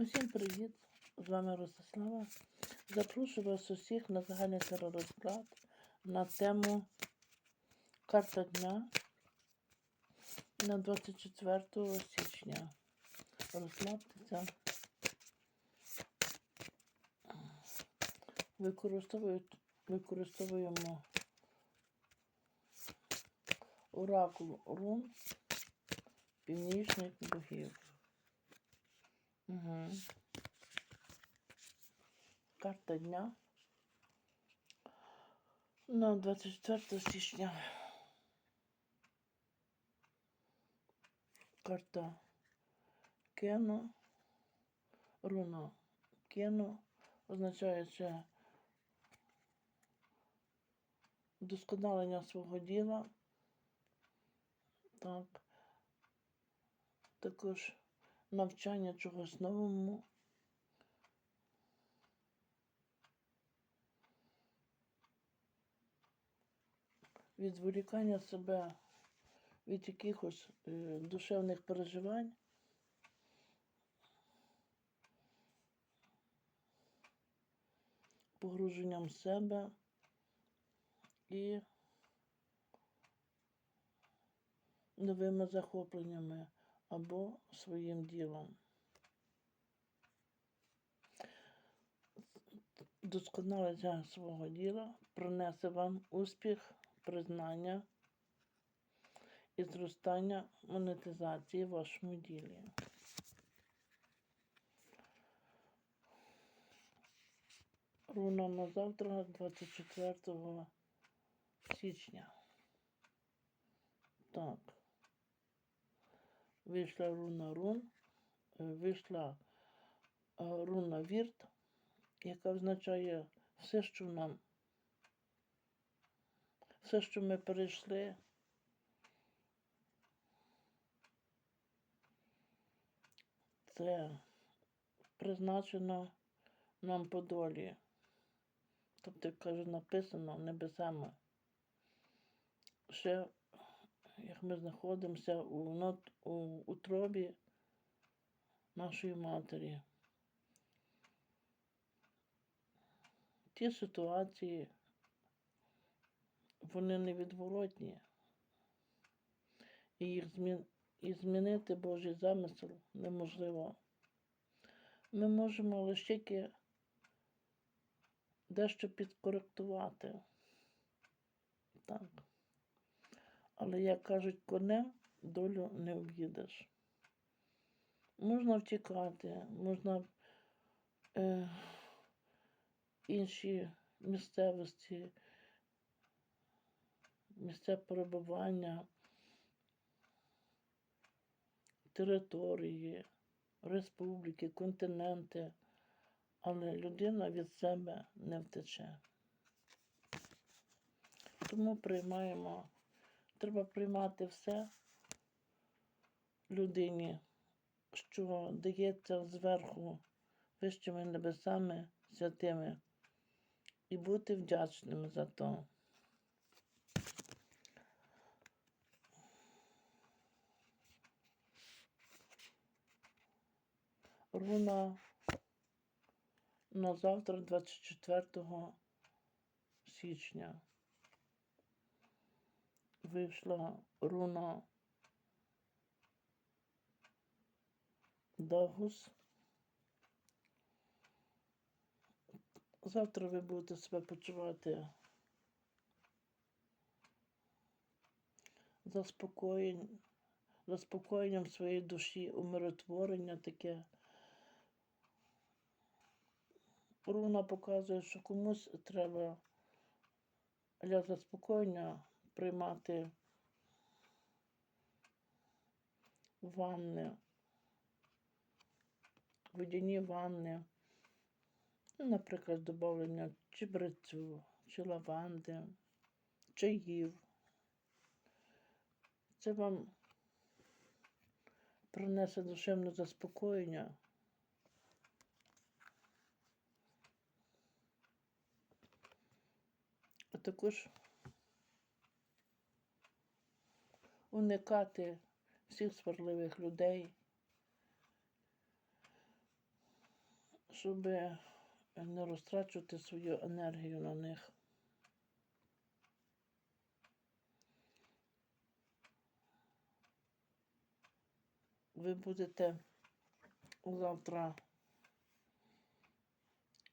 Усім привіт! З вами Ростислава. Запрошую вас усіх на загальний теророзклад на тему Карта дня на 24 січня. Розслабтеся. Використовуємо оракул рун північних богів. Угу. Карта дня на 24 січня. Карта Кено. Руна Кено означає це вдосконалення свого діла. Так. Також навчання чогось новому. Відволікання себе від якихось е, душевних переживань. Погруженням себе і новими захопленнями або своїм ділом. Досконалення свого діла принесе вам успіх, признання і зростання монетизації в вашому ділі. Руна на завтра, 24 січня. Так. Вийшла руна рун, е, вийшла е, руна вірт, яка означає все, що нам, все, що ми перейшли. Це призначено нам по долі. Тобто, як каже, написано небесами. Ще як ми знаходимося у, нот, у утробі нашої матері. Ті ситуації, вони невідворотні. І їх змін... і змінити Божий замисел неможливо. Ми можемо лише тільки дещо підкоректувати. Так. Але, як кажуть, конем долю не об'їдеш. Можна втікати, можна е, інші місцевості, місця перебування, території, республіки, континенти, але людина від себе не втече. Тому приймаємо. Треба приймати все людині, що дається зверху вищими небесами святими, і бути вдячними за то. Руна на завтра, 24 січня вийшла руна Дагус. Завтра ви будете себе почувати заспокоєнь, заспокоєнням своєї душі, умиротворення таке. Руна показує, що комусь треба для заспокоєння приймати ванни, водяні ванни, ну, наприклад, додавлення чебрецю, чи лаванди, чаїв. Це вам принесе душевне заспокоєння. А також уникати всіх сварливих людей, щоб не розтрачувати свою енергію на них. Ви будете завтра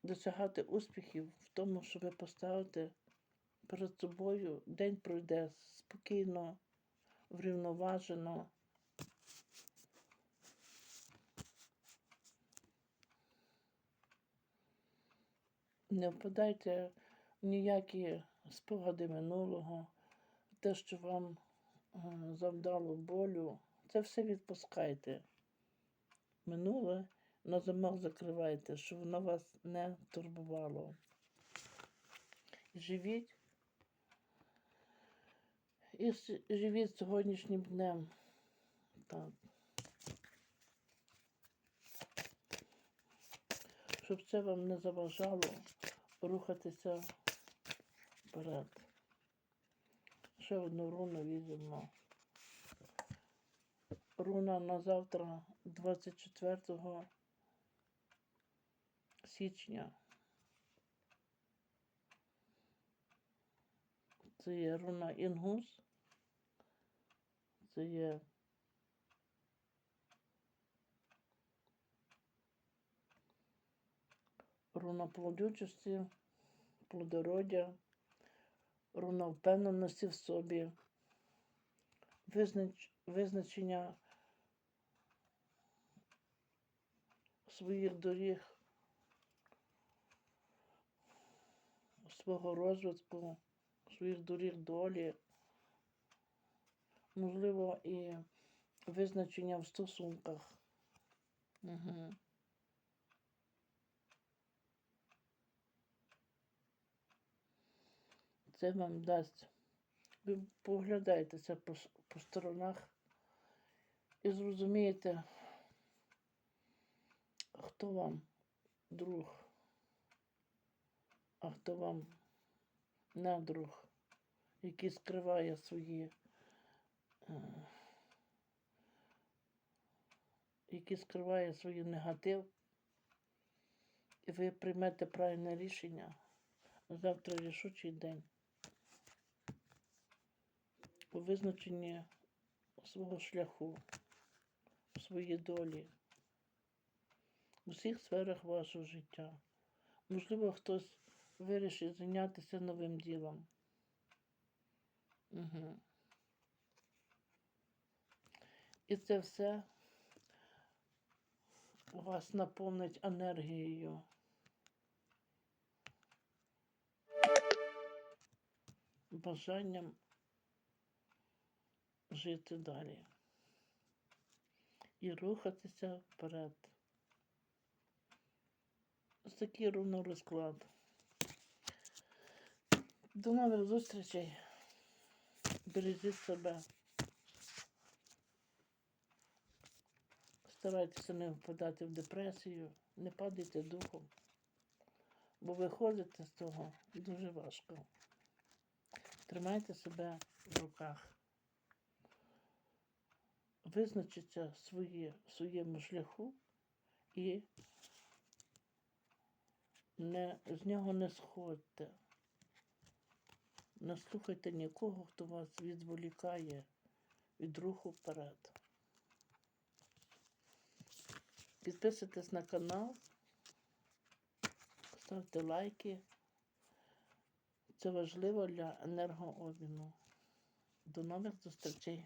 досягати успіхів в тому, що ви поставите перед собою, день пройде спокійно, врівноважено. Не впадайте в ніякі спогади минулого, те, що вам е, завдало болю, це все відпускайте. Минуле на замок закривайте, щоб воно вас не турбувало. Живіть і живіть сьогоднішнім днем. Так. Щоб це вам не заважало рухатися вперед. Ще одну руну візьмемо. Руна на завтра, 24 січня. Це є руна Інгус. Це є руна плодючості, плодородя, руна впевненості в собі, визнач, визначення своїх доріг, свого розвитку, своїх доріг долі, можливо, і визначення в стосунках. Угу. Це вам дасть. Ви поглядайтеся по, по сторонах і зрозумієте, хто вам друг, а хто вам не друг, який скриває свої, е, який скриває свій негатив, і ви приймете правильне рішення. Завтра рішучий день. У визначенні свого шляху, своєї долі, у всіх сферах вашого життя. Можливо, хтось вирішить зайнятися новим ділом. Угу. І це все вас наповнить енергією. Бажанням жити далі і рухатися вперед. Ось такий рівно розклад. До нових зустрічей. Бережіть себе. Старайтеся не впадати в депресію, не падайте духом, бо виходити з того дуже важко. Тримайте себе в руках. Визначиться своє, в своєму шляху і не, з нього не сходьте. Не слухайте нікого, хто вас відволікає від руху вперед. Підписуйтесь на канал, ставте лайки. Це важливо для енергообміну. До нових зустрічей.